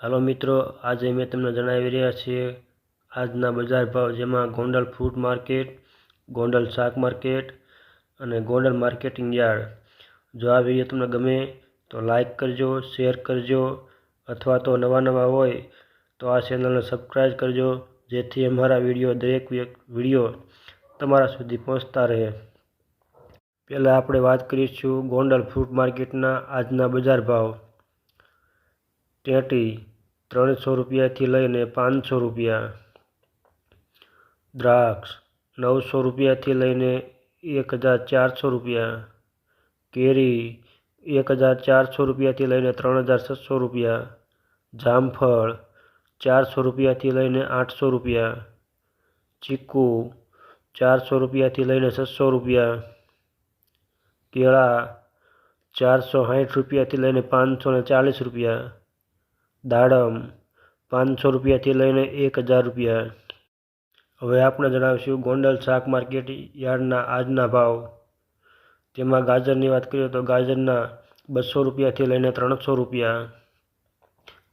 હાલો મિત્રો, આજે મેં તમને જણાવી રહ્યા છીએ આજના બજાર ભાવ, જેમાં ગોંડલ ફ્રૂટ માર્કેટ, ગોંડલ શાક માર્કેટ અને ગોંડલ માર્કેટિંગ યાર્ડ. જો આ વીડિયો તમને ગમે તો લાઈક કરજો, શેર કરજો અથવા તો નવા નવા હોય તો આ ચેનલને સબસ્ક્રાઈબ કરજો, જેથી અમારા વીડિયો દરેક વીડિયો તમારા સુધી પહોંચતા રહે. પહેલાં આપણે વાત કરીશું ગોંડલ ફ્રૂટ માર્કેટના આજના બજાર ભાવ. ટેટી ત્રણસો રૂપિયાથી લઈને પાંચસો રૂપિયા. દ્રાક્ષ નવસો રૂપિયાથી લઈને એક હજાર ચારસો રૂપિયા. કેરી એક હજાર ચારસો રૂપિયાથી લઈને ત્રણ હજાર છસો રૂપિયા. જામફળ ચારસો રૂપિયાથી લઈને આઠસો રૂપિયા. ચીકુ ચારસો રૂપિયાથી લઈને છસો રૂપિયા. કેળા ચારસો સાઠ રૂપિયાથી લઈને પાંચસો ને ચાલીસ રૂપિયા. દાડમ પાંચસો રૂપિયાથી લઈને એક હજાર રૂપિયા. હવે આપણે જણાવીશું ગોંડલ શાક માર્કેટ યાર્ડના આજના ભાવ. તેમાં ગાજરની વાત કરીએ તો ગાજરના બસો રૂપિયાથી લઈને ત્રણસો રૂપિયા.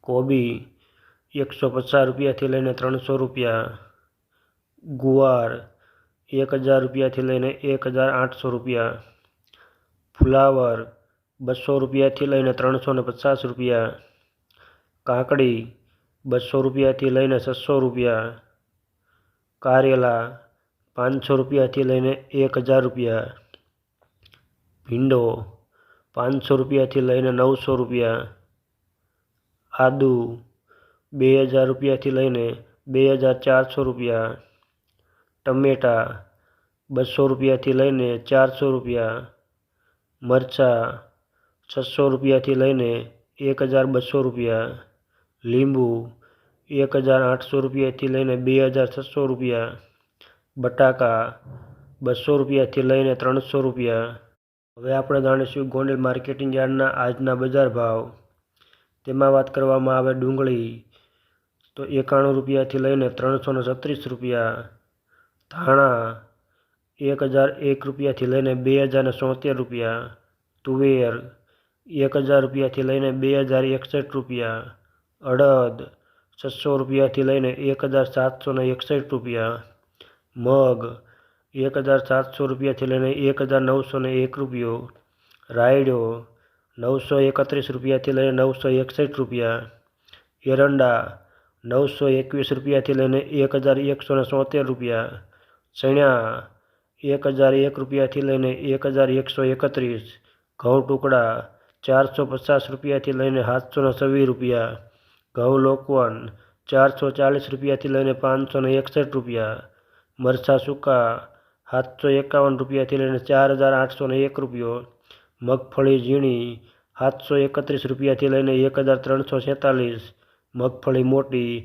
કોબી એકસો પચાસ રૂપિયાથી લઈને ત્રણસો રૂપિયા. ગુવાર એક હજાર રૂપિયાથી લઈને એક હજાર આઠસો રૂપિયા. ફુલાવર બસો રૂપિયાથી લઈને ત્રણસો ને પચાસ રૂપિયા. કાકડી બસો રૂપિયાથી લઈને છસો રૂપિયા, કારેલા પાંચસો રૂપિયાથી લઈને એક હજાર રૂપિયા, ભીંડો પાંચસો રૂપિયાથી લઈને નવસો રૂપિયા, આદુ બે હજાર રૂપિયાથી લઈને બે હજાર ચારસો રૂપિયા, ટમેટા બસો રૂપિયાથી લઈને ચારસો રૂપિયા, મરચાં છસો રૂપિયાથી લઈને એક હજાર બસો રૂપિયા લીંબુ એક હજાર આઠસો રૂપિયાથી લઈને બે હજાર છસો રૂપિયા, બટાકા બસો રૂપિયાથી લઈને ત્રણસો રૂપિયા. હવે આપણે જાણીશું ગોંડલ માર્કેટિંગ યાર્ડના આજના બજાર ભાવ. તેમાં વાત કરવામાં આવે ડુંગળી, તો એકાણું રૂપિયાથી લઈને ત્રણસો ને છત્રીસ રૂપિયા. ધાણા એક હજાર એક રૂપિયાથી લઈને બે હજાર ને સોતેર રૂપિયા. તુવેર એક હજાર રૂપિયાથી લઈને બે હજાર એકસઠ રૂપિયા. અડદ છસો રૂપિયાથી લઈને એક હજાર સાતસોને એકસઠ રૂપિયા, મગ એક હજાર સાતસો રૂપિયાથી લઈને એક હજાર નવસો ને એક રૂપિયો, રાયડો નવસો એકત્રીસ રૂપિયાથી લઈને નવસો એકસઠ રૂપિયા, એરંડા નવસો એકવીસ રૂપિયાથી લઈને એક હજાર એકસો ને સોતેર રૂપિયા ચણ્યા એક હજાર એક રૂપિયાથી લઈને એક હજાર એકસો એકત્રીસ, ઘઉં ટુકડા ચારસો પચાસ રૂપિયાથી લઈને સાતસો ને છવ્વીસ રૂપિયા ઘઉં લોકવન ચારસો ચાલીસ રૂપિયાથી લઈને પાંચસો ને એકસઠ રૂપિયા. મરચાં સૂકા સાતસો એકાવન રૂપિયાથી લઈને ચાર હજાર આઠસો ને એક રૂપિયો. મગફળી ઝીણી સાતસો એકત્રીસ રૂપિયાથી લઈને એક હજાર ત્રણસો છેતાલીસ મગફળી મોટી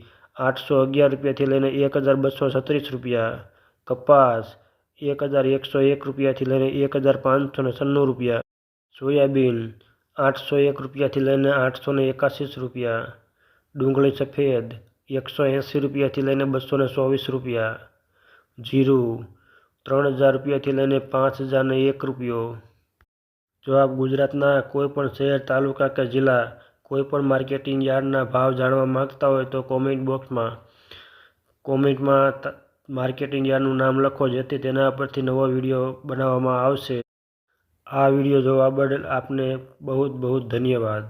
આઠસો અગિયાર રૂપિયાથી લઈને એક હજાર બસો છત્રીસ રૂપિયા. કપાસ એક હજાર એકસો એક રૂપિયાથી લઈને એક હજાર પાંચસો ને છન્નું રૂપિયા. સોયાબીન આઠસો એક રૂપિયાથી લઈને આઠસો ને એકાશી રૂપિયા. ડુંગળી સફેદ એકસો એંસી રૂપિયાથી લઈને બસો ને ચોવીસ રૂપિયા. જીરું ત્રણ હજાર રૂપિયાથી લઈને પાંચ હજારને એક રૂપિયો. જો આપ ગુજરાતના કોઈપણ શહેર, તાલુકા કે જિલ્લા કોઈપણ માર્કેટિંગ યાર્ડના ભાવ જાણવા માંગતા હોય તો કોમેન્ટ બોક્સમાં, કોમેન્ટમાં માર્કેટિંગ યાર્ડનું નામ લખો, જેથી તેના પરથી નવો વીડિયો બનાવવામાં આવશે. આ વીડિયો જોવા બદલ આપને બહુ બહુ ધન્યવાદ.